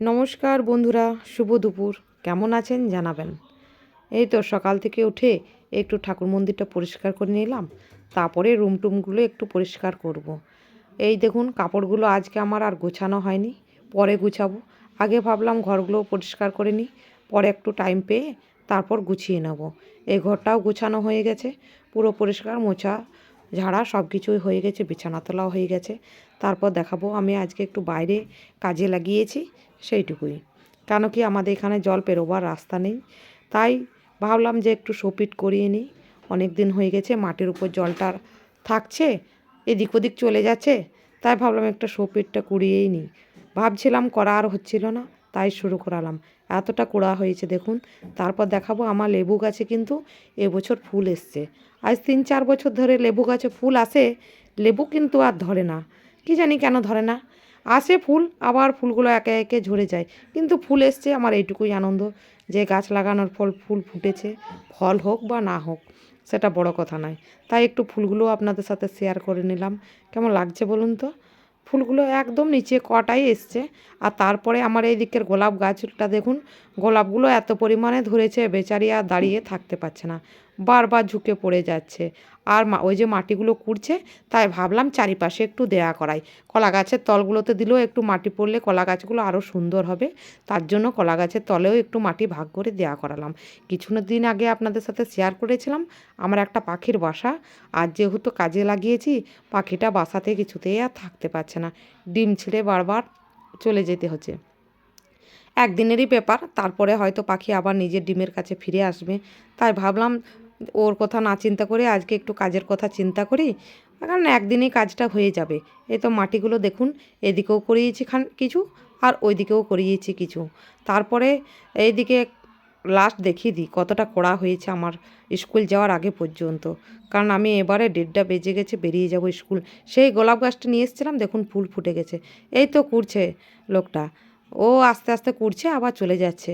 নমস্কার বন্ধুরা, শুভ দুপুর। কেমন আছেন জানাবেন। এই তো সকাল থেকে উঠে একটু ঠাকুর মন্দিরটা পরিষ্কার করে নিলাম, তারপরে রুম টুমগুলো একটু পরিষ্কার করব। এই দেখুন, কাপড়গুলো আজকে আমার আর গোছানো হয়নি, পরে গুছাবো। আগে ভাবলাম ঘরগুলো পরিষ্কার করে নিই, পরে একটু টাইম পেয়ে তারপর গুছিয়ে নেব। এই ঘরটাও গুছানো হয়ে গেছে, পুরো পরিষ্কার মোছা, ঝাড়া সব কিছুই হয়ে গেছে বিছানা তোলাও হয়ে গেছে। তারপর দেখাবো, আমি আজকে একটু বাইরে কাজে লাগিয়েছি সেইটুকুই। কেন কি আমাদের এখানে জল পেরোবার রাস্তা নেই। তাই ভাবলাম যে একটু সোপিট করিয়ে নিই। অনেক দিন হয়ে গেছে মাটির উপর জলটা থাকছে, এদিক ওদিক চলে যাচ্ছে, তাই ভাবলাম একটা সোপিটটা কুড়িয়েই নিই। ভাবছিলাম করা আর হচ্ছিল না, তাই শুরু করালাম। এতটা কুড়া হয়েছে দেখুন। তারপর দেখাবো, আমার লেবু গাছে কিন্তু এবছর ফুল এসছে। আজ তিন চার বছর ধরে লেবু গাছে ফুল আসে, লেবু কিন্তু আর ধরে না। কি জানি কেন ধরে না। আসে ফুল, আবার ফুলগুলো একে একে ঝরে যায়। কিন্তু ফুল এসছে, আমার এইটুকুই আনন্দ যে গাছ লাগানোর ফল ফুল ফুটেছে, ফল হোক বা না হোক, সেটা বড় কথা নয়। তাই একটু ফুলগুলো আপনাদের সাথে শেয়ার করে নিলাম। কেমন লাগছে বলুন তো? ফুলগুলো একদম নিচে কটাই এসছে। আর তারপরে আমার এই দিকের গোলাপ গাছটা দেখুন, গোলাপগুলো এত পরিমাণে ধরেছে, বেচারি আর দাঁড়িয়ে থাকতে পারছে না। বারবার ঝুঁকে পড়ে যাচ্ছে। আর ওই যে মাটিগুলো কুড়ছে, তাই ভাবলাম চারিপাশে একটু দেয়া করাই। কলা গাছের তলগুলোতে দিলেও একটু মাটি পড়লে কলা গাছগুলো আরও সুন্দর হবে। তার জন্য কলা গাছের তলেও একটু মাটি ভাগ করে দেয়া করালাম। কিছু দিন আগে আপনাদের সাথে শেয়ার করেছিলাম, আমার একটা পাখির বাসা। আর যেহেতু কাজে লাগিয়েছি, পাখিটা বাসাতে কিছুতেই আর থাকতে পারছে না। ডিম ছিঁড়ে বারবার চলে যেতে হচ্ছে। একদিনেরই ব্যাপার, তারপরে হয়তো পাখি আবার নিজের ডিমের কাছে ফিরে আসবে। তাই ভাবলাম ওর কথা না চিন্তা করে আজকে একটু কাজের কথা চিন্তা করি। কারণ একদিনেই কাজটা হয়ে যাবে। এই তো মাটিগুলো দেখুন, এদিকেও করিয়েছি খান কিছু আর ওইদিকেও করিয়েছি কিছু। তারপরে এইদিকে লাস্ট দেখিয়ে দিই, কতটা কড়া হয়েছে আমার স্কুল যাওয়ার আগে পর্যন্ত। কারণ আমি এবারে দেড়টা বেজে গেছে, বেরিয়ে যাব স্কুল। সেই গোলাপ গাছটা নিয়ে এসেছিলাম, দেখুন ফুল ফুটে গেছে। এই তো কুড়ছে লোকটা। ও আস্তে আস্তে কুড়ছে, আবার চলে যাচ্ছে।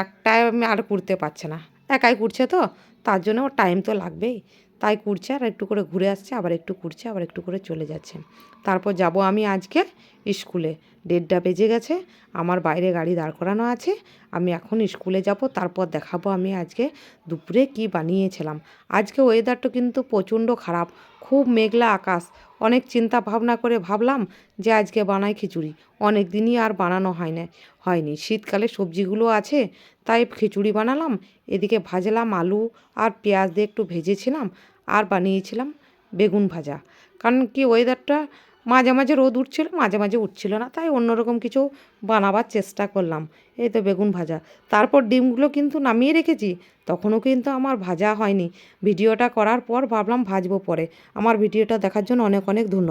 একটা টাইমে আর কুড়তে পারছে না। একাই কুড়ছে তো, তার জন্য ওর টাইম তো লাগবেই। তাই কুড়ছে আর একটু করে ঘুরে আসছে, আবার একটু কুড়ছে আবার একটু করে চলে যাচ্ছে। তারপর যাব আমি আজকে স্কুলে। দেড়টা বেজে গেছে, আমার বাইরে গাড়ি দাঁড় করানো আছে, আমি এখন স্কুলে যাব, তারপর দেখাবো আমি আজকে দুপুরে কি বানিয়েছিলাম। আজকে ওয়েদারটা কিন্তু প্রচণ্ড খারাপ খুব মেঘলা আকাশ। অনেক চিন্তা ভাবনা করে ভাবলাম যে আজকে বানাই খিচুড়ি। অনেক দিনই আর বানানো হয় না হয়নি। শীতকালে সবজিগুলো আছে, তাই খিচুড়ি বানালাম। এদিকে ভাজলাম আলু আর পেঁয়াজ দিয়ে একটু ভেজেছিলাম আর বানিয়েছিলাম বেগুন ভাজা। কারণ কি ওয়েদারটা মাঝে মাঝে রোদ উঠছিল, মাঝে মাঝে উঠছিল না। তাই অন্যরকম কিছু বানাবার চেষ্টা করলাম। এই তো বেগুন ভাজা। তারপর ডিমগুলো কিন্তু নামিয়ে রেখেছি। তখনও কিন্তু আমার ভাজা হয়নি। ভিডিওটা করার পর ভাবলাম ভাজবো পরে। আমার ভিডিওটা দেখার জন্য অনেক অনেক ধন্যবাদ।